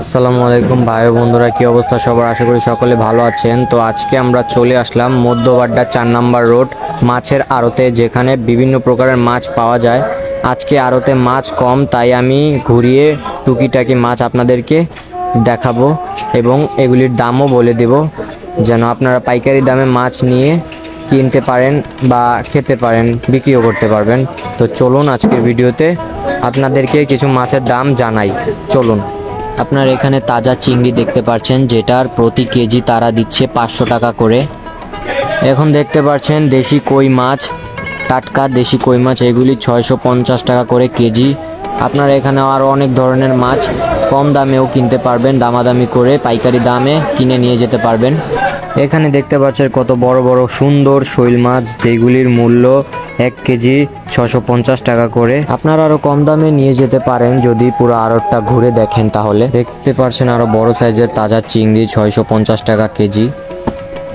আসসালামু আলাইকুম ভাই বন্ধুরা, কি অবস্থা সবার? আশা করি সকলে ভালো আছেন। তো আজকে আমরা চলে আসলাম মধ্যবাড্ডা চার নাম্বার রোড মাছের আড়তে, যেখানে বিভিন্ন প্রকারের মাছ পাওয়া যায়। আজকে আড়তে মাছ কম, তাই আমি ঘুরিয়ে টুকিটাকি মাছ আপনাদেরকে দেখাবো এবং এগুলির দামও বলে দেব, যেন আপনারা পাইকারি দামে মাছ নিয়ে কিনতে পারেন বা খেতে পারেন, বিক্রিও করতে পারবেন। তো চলুন আজকের ভিডিওতে আপনাদেরকে কিছু মাছের দাম জানাই। চলুন। আপনার এখানে তাজা চিংড়ি দেখতে পাচ্ছেন যেটার প্রতি কেজি তারা দিচ্ছে পাঁচশো টাকা করে। এখন দেখতে পাচ্ছেন দেশি কই মাছ, টাটকা দেশি কই মাছ, এগুলি ছয়শো পঞ্চাশ টাকা করে কেজি। আপনারা এখানে আরও অনেক ধরনের মাছ কম দামেও কিনতে পারবেন, দামাদামি করে পাইকারি দামে কিনে নিয়ে যেতে পারবেন। এখানে দেখতে পাচ্ছেন কত বড় বড় সুন্দর শৈল মাছ, যেগুলির মূল্য এক কেজি ছশো পঞ্চাশ টাকা করে। আপনারা আরও কম দামে নিয়ে যেতে পারেন, যদি পুরো আড়তটা ঘুরে দেখেন তাহলে। দেখতে পাচ্ছেন আরও বড় সাইজের তাজা চিংড়ি, ছয়শো পঞ্চাশ টাকা কেজি।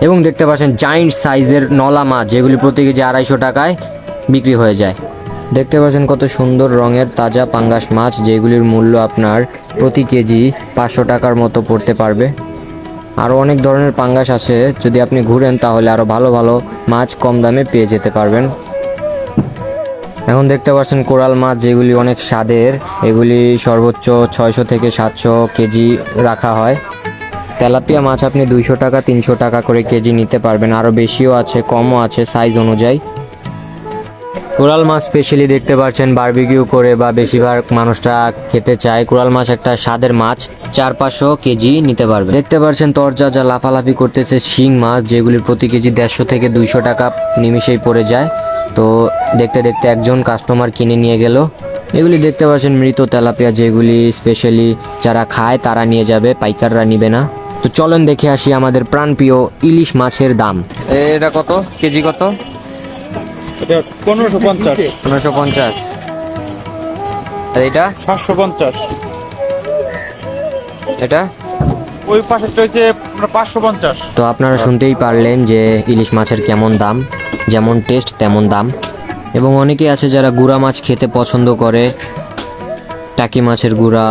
এবং দেখতে পাচ্ছেন জাইন্ট সাইজের নলা মাছ, যেগুলি প্রতি কেজি আড়াইশো টাকায় বিক্রি হয়ে যায়। দেখতে পাচ্ছেন কত সুন্দর রঙের তাজা পাঙ্গাস মাছ, যেগুলির মূল্য আপনার প্রতি কেজি পাঁচশো টাকার মতো পড়তে পারবে। আরও অনেক ধরনের পাঙ্গাস আছে, যদি আপনি ঘুরেন তাহলে আরও ভালো ভালো মাছ কম দামে পেয়ে যেতে পারবেন। এখন দেখতে পাচ্ছেন কোরাল মাছ, যেগুলি অনেক স্বাদের, এগুলি সর্বোচ্চ ছয়শো থেকে সাতশো কেজি রাখা হয়। তেলাপিয়া মাছ আপনি দুইশো টাকা, তিনশো টাকা করে কেজি নিতে পারবেন। আরও বেশিও আছে, কমও আছে সাইজ অনুযায়ী। কোরাল মাছ স্পেশালি দেখতে পাচ্ছেন বারবিকিউ করে বা বেশিরভাগ মানুষরা খেতে চায়। কোরাল মাছ একটা স্বাদের মাছ, চার পাঁচশো কেজি নিতে পারবে। দেখতে পাচ্ছেন তরজা যা লাফালাফি করতেছে শিং মাছ যেগুলির প্রতি কেজি দেড়শো থেকে দুইশো টাকা নিমিশেই পড়ে যায়। তো দেখতে দেখতে একজন কাস্টমার কিনে নিয়ে গেল। এগুলি দেখতে পাচ্ছেন মৃত তেলাপিয়া, যেগুলি স্পেশালি যারা খায় তারা নিয়ে যাবে, পাইকাররা নিবে না। তো চলেন দেখে আসি আমাদের প্রাণপ্রিয় ইলিশ মাছের দাম। এটা কত? কেজি কত? এটা পনেরোশো পঞ্চাশ। পনেরোশো পঞ্চাশ। আর এটা? সাতশো পঞ্চাশ। এটা? ওই পাশেরটা হচ্ছে আপনার পাঁচশো পঞ্চাশ। তো আপনারা শুনতেই পারলেন যে ইলিশ মাছের কেমন দাম যেমন টেস্ট তেমন দাম। এবং অনেকেই আছে যারা গুড়া মাছ খেতে পছন্দ করে টাকি মাছের গুঁড়া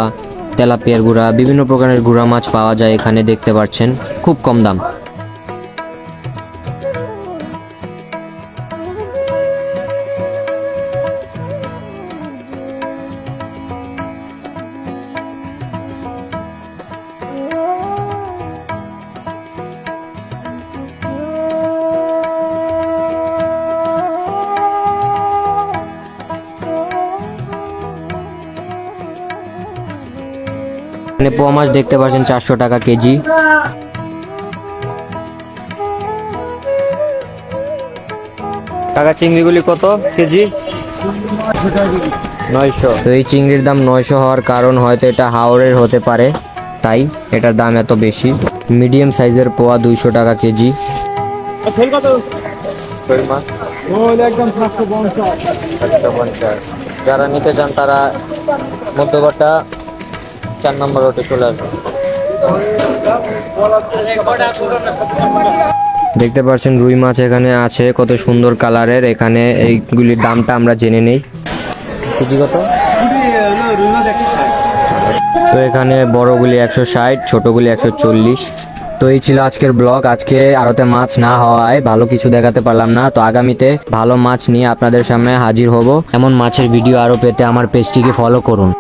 তেলাপিয়ার গুঁড়া বিভিন্ন প্রকারের গুঁড়া মাছ পাওয়া যায় এখানে দেখতে পাচ্ছেন খুব কম দাম। এখানে পোয়া মাছ দেখতে পাচ্ছেন চারশো টাকা কেজি। টাকা চিংড়িগুলি কত কেজি? নয়শো। তো এই চিংড়ির দাম নয়শো হওয়ার কারণ হয়তো এটা হাওড়ের হতে পারে তাই এটার দাম এত বেশি। মিডিয়াম সাইজের পোয়া দুইশো টাকা কেজি। যারা নিতে চান তারা মধ্যগড়টা চার নম্বর রোডে চলে আসবে। দেখতে পাচ্ছেন রুই মাছ এখানে আছে কত সুন্দর কালারের। এখানে এইগুলির দামটা আমরা জেনে নেই। কেজি কত? তো এখানে বড়গুলি একশো ষাট ছোটগুলি একশো চল্লিশ। তো এই ছিল আজকের ব্লগ। আজকে আরতে মাছ না হওয়ায় ভালো কিছু দেখাতে পারলাম না। তো আগামীতে ভালো মাছ নিয়ে আপনাদের সামনে হাজির হব। এমন মাছের ভিডিও আরও পেতে আমার পেজটিকে ফলো করুন।